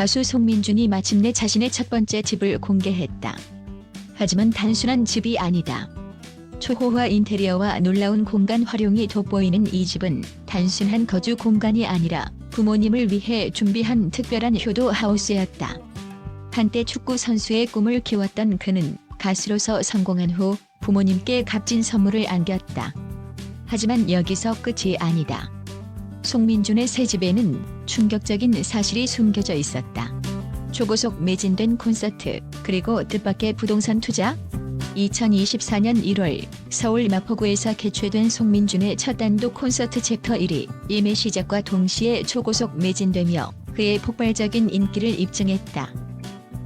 가수 송민준이 마침내 자신의 첫 번째 집을 공개했다. 하지만 단순한 집이 아니다. 초호화 인테리어와 놀라운 공간 활용이 돋보이는 이 집은 단순한 거주 공간이 아니라 부모님을 위해 준비한 특별한 효도 하우스였다. 한때 축구 선수의 꿈을 키웠던 그는 가수로서 성공한 후 부모님께 값진 선물을 안겼다. 하지만 여기서 끝이 아니다. 송민준의 새 집에는 충격적인 사실이 숨겨져 있었다. 초고속 매진된 콘서트, 그리고 뜻밖의 부동산 투자? 2024년 1월 서울 마포구에서 개최된 송민준의 첫 단독 콘서트 챕터 1이 예매 시작과 동시에 초고속 매진되며 그의 폭발적인 인기를 입증했다.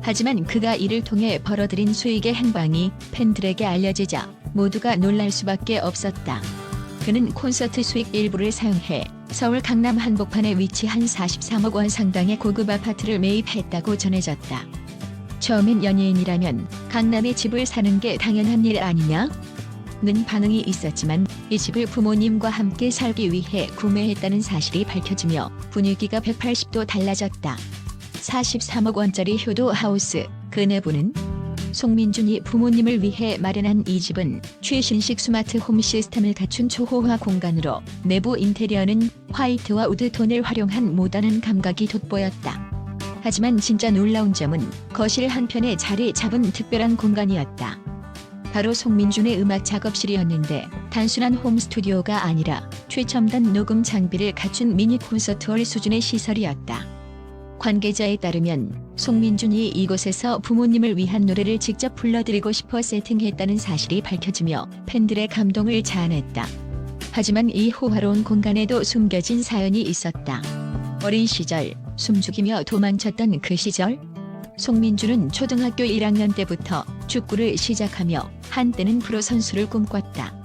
하지만 그가 이를 통해 벌어들인 수익의 한 방이 팬들에게 알려지자 모두가 놀랄 수밖에 없었다. 그는 콘서트 수익 일부를 사용해 서울 강남 한복판에 위치한 43억 원 상당의 고급 아파트를 매입했다고 전해졌다. 처음엔 연예인이라면 강남에 집을 사는 게 당연한 일 아니냐? 는 반응이 있었지만 이 집을 부모님과 함께 살기 위해 구매했다는 사실이 밝혀지며 분위기가 180도 달라졌다. 43억 원짜리 효도 하우스 그 내부는 송민준이 부모님을 위해 마련한 이 집은 최신식 스마트 홈 시스템을 갖춘 초호화 공간으로 내부 인테리어는 화이트와 우드톤을 활용한 모던한 감각이 돋보였다. 하지만 진짜 놀라운 점은 거실 한편에 자리 잡은 특별한 공간이었다. 바로 송민준의 음악 작업실이었는데 단순한 홈 스튜디오가 아니라 최첨단 녹음 장비를 갖춘 미니 콘서트홀 수준의 시설이었다. 관계자에 따르면 송민준이 이곳에서 부모님을 위한 노래를 직접 불러드리고 싶어 세팅했다는 사실이 밝혀지며 팬들의 감동을 자아냈다. 하지만 이 호화로운 공간에도 숨겨진 사연이 있었다. 어린 시절 숨죽이며 도망쳤던 그 시절 송민준은 초등학교 1학년 때부터 축구를 시작하며 한때는 프로 선수를 꿈꿨다.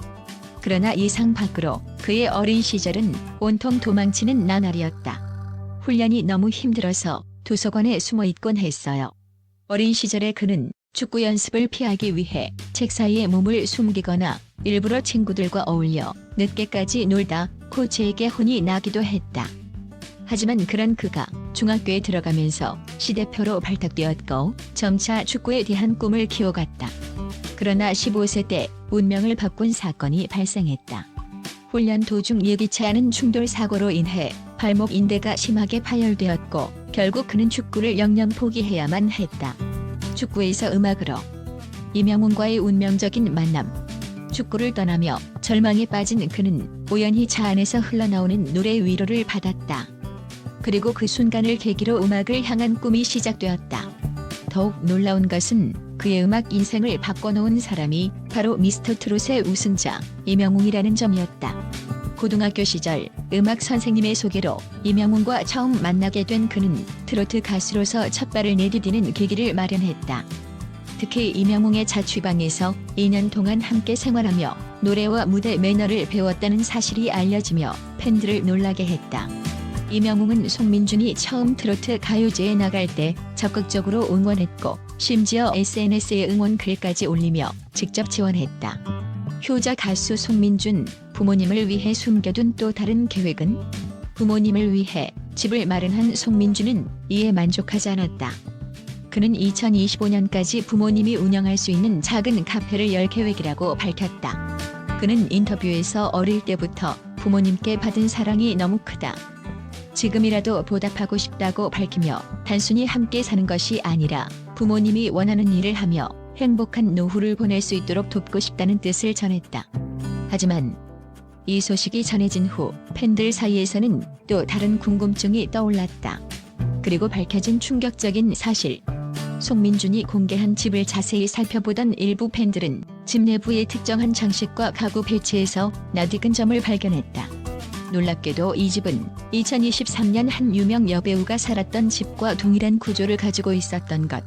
그러나 이상 밖으로 그의 어린 시절은 온통 도망치는 나날이었다. 훈련이 너무 힘들어서 도서관에 숨어 있곤 했어요. 어린 시절에 그는 축구 연습을 피하기 위해 책 사이에 몸을 숨기거나 일부러 친구들과 어울려 늦게까지 놀다 코치에게 혼이 나기도 했다. 하지만 그런 그가 중학교에 들어가면서 시대표로 발탁되었고 점차 축구에 대한 꿈을 키워갔다. 그러나 15세 때 운명을 바꾼 사건이 발생했다. 훈련 도중 예기치 않은 충돌 사고로 인해 발목 인대가 심하게 파열되었고 결국 그는 축구를 영영 포기해야만 했다. 축구에서 음악으로 이명훈과의 운명적인 만남. 축구를 떠나며 절망에 빠진 그는 우연히 차 안에서 흘러나오는 노래 위로를 받았다. 그리고 그 순간을 계기로 음악을 향한 꿈이 시작되었다. 더욱 놀라운 것은 그의 음악 인생을 바꿔놓은 사람이 바로 미스터 트롯의 우승자 이명웅이라는 점이었다. 고등학교 시절 음악 선생님의 소개로 이명웅과 처음 만나게 된 그는 트로트 가수로서 첫 발을 내디디는 계기를 마련했다. 특히 이명웅의 자취방에서 2년 동안 함께 생활하며 노래와 무대 매너를 배웠다는 사실이 알려지며 팬들을 놀라게 했다. 이명웅은 송민준이 처음 트로트 가요제에 나갈 때 적극적으로 응원했고 심지어 SNS에 응원 글까지 올리며 직접 지원했다. 효자 가수 송민준 부모님을 위해 숨겨둔 또 다른 계획은 부모님을 위해 집을 마련한 송민준은 이에 만족하지 않았다. 그는 2025년까지 부모님이 운영할 수 있는 작은 카페를 열 계획이라고 밝혔다. 그는 인터뷰에서 어릴 때부터 부모님께 받은 사랑이 너무 크다. 지금이라도 보답하고 싶다고 밝히며 단순히 함께 사는 것이 아니라 부모님이 원하는 일을 하며 행복한 노후를 보낼 수 있도록 돕고 싶다는 뜻을 전했다. 하지만 이 소식이 전해진 후 팬들 사이에서는 또 다른 궁금증이 떠올랐다. 그리고 밝혀진 충격적인 사실. 송민준이 공개한 집을 자세히 살펴보던 일부 팬들은 집 내부의 특정한 장식과 가구 배치에서 낯익은 점을 발견했다. 놀랍게도 이 집은 2023년 한 유명 여배우가 살았던 집과 동일한 구조를 가지고 있었던 것.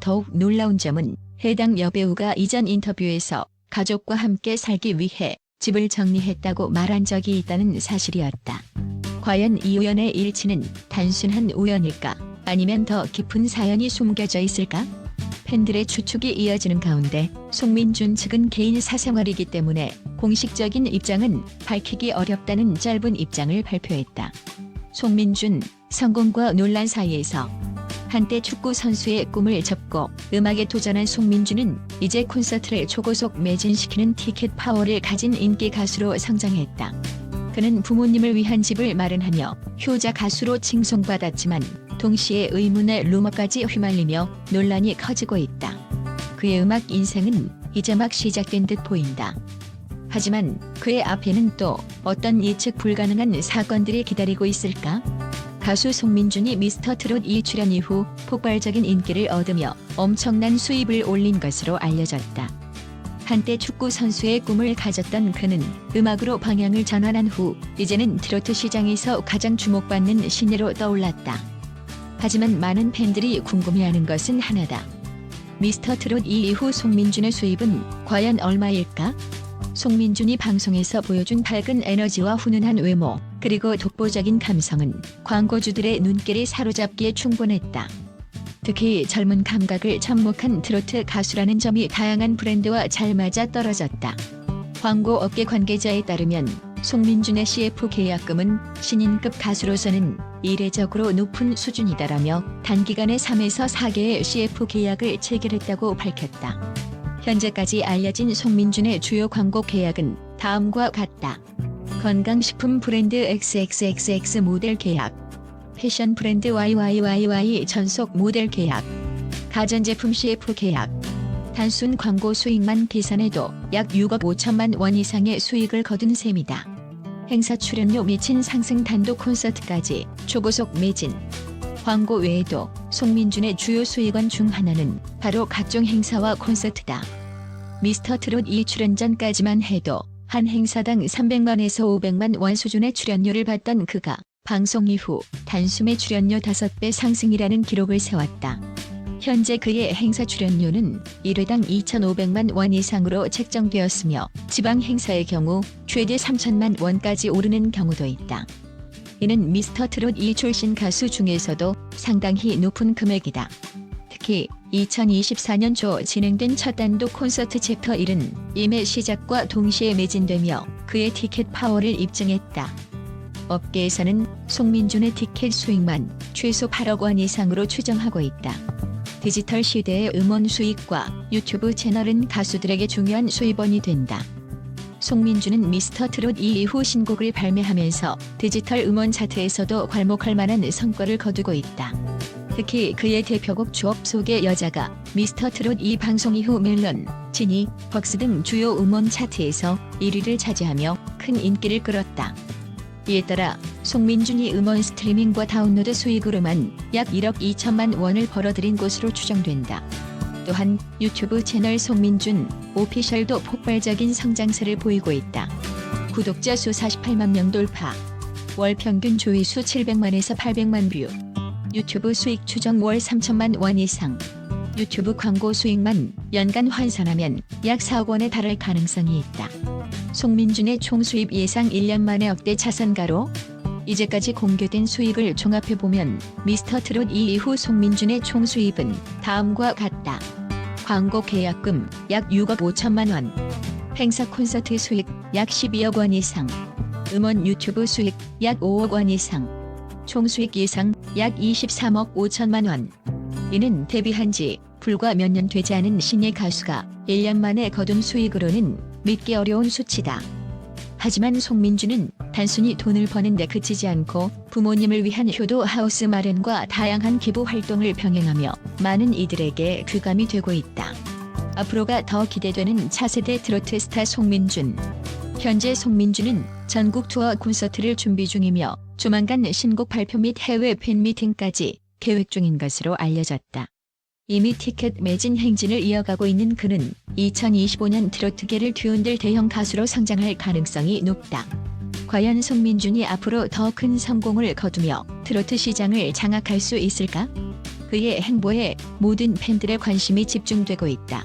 더욱 놀라운 점은 해당 여배우가 이전 인터뷰에서 가족과 함께 살기 위해 집을 정리했다고 말한 적이 있다는 사실이었다. 과연 이 우연의 일치는 단순한 우연일까? 아니면 더 깊은 사연이 숨겨져 있을까? 팬들의 추측이 이어지는 가운데 송민준 측은 개인 사생활이기 때문에 공식적인 입장은 밝히기 어렵다는 짧은 입장을 발표했다. 송민준, 성공과 논란 사이에서 한때 축구 선수의 꿈을 접고 음악에 도전한 송민주는 이제 콘서트를 초고속 매진시키는 티켓 파워를 가진 인기 가수로 성장했다. 그는 부모님을 위한 집을 마련하며 효자 가수로 칭송받았지만 동시에 의문의 루머까지 휘말리며 논란이 커지고 있다. 그의 음악 인생은 이제 막 시작된 듯 보인다. 하지만 그의 앞에는 또 어떤 예측 불가능한 사건들이 기다리고 있을까? 가수 송민준이 미스터 트롯 2 출연 이후 폭발적인 인기를 얻으며 엄청난 수입을 올린 것으로 알려졌다. 한때 축구 선수의 꿈을 가졌던 그는 음악으로 방향을 전환한 후 이제는 트로트 시장에서 가장 주목받는 신예로 떠올랐다. 하지만 많은 팬들이 궁금해하는 것은 하나다. 미스터 트롯 2 이후 송민준의 수입은 과연 얼마일까? 송민준이 방송에서 보여준 밝은 에너지와 훈훈한 외모, 그리고 독보적인 감성은 광고주들의 눈길을 사로잡기에 충분했다. 특히 젊은 감각을 접목한 트로트 가수라는 점이 다양한 브랜드와 잘 맞아 떨어졌다. 광고 업계 관계자에 따르면 송민준의 CF 계약금은 신인급 가수로서는 이례적으로 높은 수준이다라며 단기간에 3에서 4개의 CF 계약을 체결했다고 밝혔다. 현재까지 알려진 송민준의 주요 광고 계약은 다음과 같다. 건강식품 브랜드 XXXX 모델 계약, 패션 브랜드 YYYY 전속 모델 계약, 가전제품 CF 계약. 단순 광고 수익만 계산해도 약 6억 5천만 원 이상의 수익을 거둔 셈이다. 행사 출연료 미친 상승 단독 콘서트까지 초고속 매진. 광고 외에도 송민준의 주요 수익원 중 하나는 바로 각종 행사와 콘서트다. 미스터 트롯 2 출연 전까지만 해도 한 행사당 300만에서 500만 원 수준의 출연료를 받던 그가 방송 이후 단숨에 출연료 5배 상승이라는 기록을 세웠다. 현재 그의 행사 출연료는 1회당 2,500만 원 이상으로 책정되었으며 지방 행사의 경우 최대 3천만 원까지 오르는 경우도 있다. 이는 미스터 트롯 2 출신 가수 중에서도 상당히 높은 금액이다. 특히 2024년 초 진행된 첫 단독 콘서트 챕터 1은 임의 시작과 동시에 매진되며 그의 티켓 파워를 입증했다. 업계에서는 송민준의 티켓 수익만 최소 8억 원 이상으로 추정하고 있다. 디지털 시대의 음원 수익과 유튜브 채널은 가수들에게 중요한 수입원이 된다. 송민준은 미스터 트롯 2 이후 신곡을 발매하면서 디지털 음원 차트에서도 괄목할 만한 성과를 거두고 있다. 특히 그의 대표곡 주업 속의 여자가 미스터 트롯 2 방송 이후 멜론, 지니, 벅스 등 주요 음원 차트에서 1위를 차지하며 큰 인기를 끌었다. 이에 따라 송민준이 음원 스트리밍과 다운로드 수익으로만 약 1억 2천만 원을 벌어들인 것으로 추정된다. 또한 유튜브 채널 송민준 오피셜도 폭발적인 성장세를 보이고 있다. 구독자 수 48만 명 돌파. 월 평균 조회수 700만에서 800만 뷰. 유튜브 수익 추정 월 3천만 원 이상. 유튜브 광고 수익만 연간 환산하면 약 4억 원에 달할 가능성이 있다. 송민준의 총 수입 예상 1년 만에 억대 차선가로 이제까지 공개된 수익을 종합해보면 미스터 트롯 2 이후 송민준의 총 수입은 다음과 같다. 광고 계약금 약 6억 5천만 원. 행사 콘서트 수익 약 12억 원 이상. 음원 유튜브 수익 약 5억 원 이상. 총 수익 예상 약 23억 5천만 원. 이는 데뷔한 지 불과 몇 년 되지 않은 신예 가수가 1년 만에 거둔 수익으로는 믿기 어려운 수치다. 하지만 송민주는 단순히 돈을 버는 데 그치지 않고 부모님을 위한 효도 하우스 마련과 다양한 기부 활동을 병행하며 많은 이들에게 귀감이 되고 있다. 앞으로가 더 기대되는 차세대 트로트 스타 송민준. 현재 송민준은 전국 투어 콘서트를 준비 중이며 조만간 신곡 발표 및 해외 팬미팅까지 계획 중인 것으로 알려졌다. 이미 티켓 매진 행진을 이어가고 있는 그는 2025년 트로트계를 뒤흔들 대형 가수로 성장할 가능성이 높다. 과연 송민준이 앞으로 더 큰 성공을 거두며 트로트 시장을 장악할 수 있을까? 그의 행보에 모든 팬들의 관심이 집중되고 있다.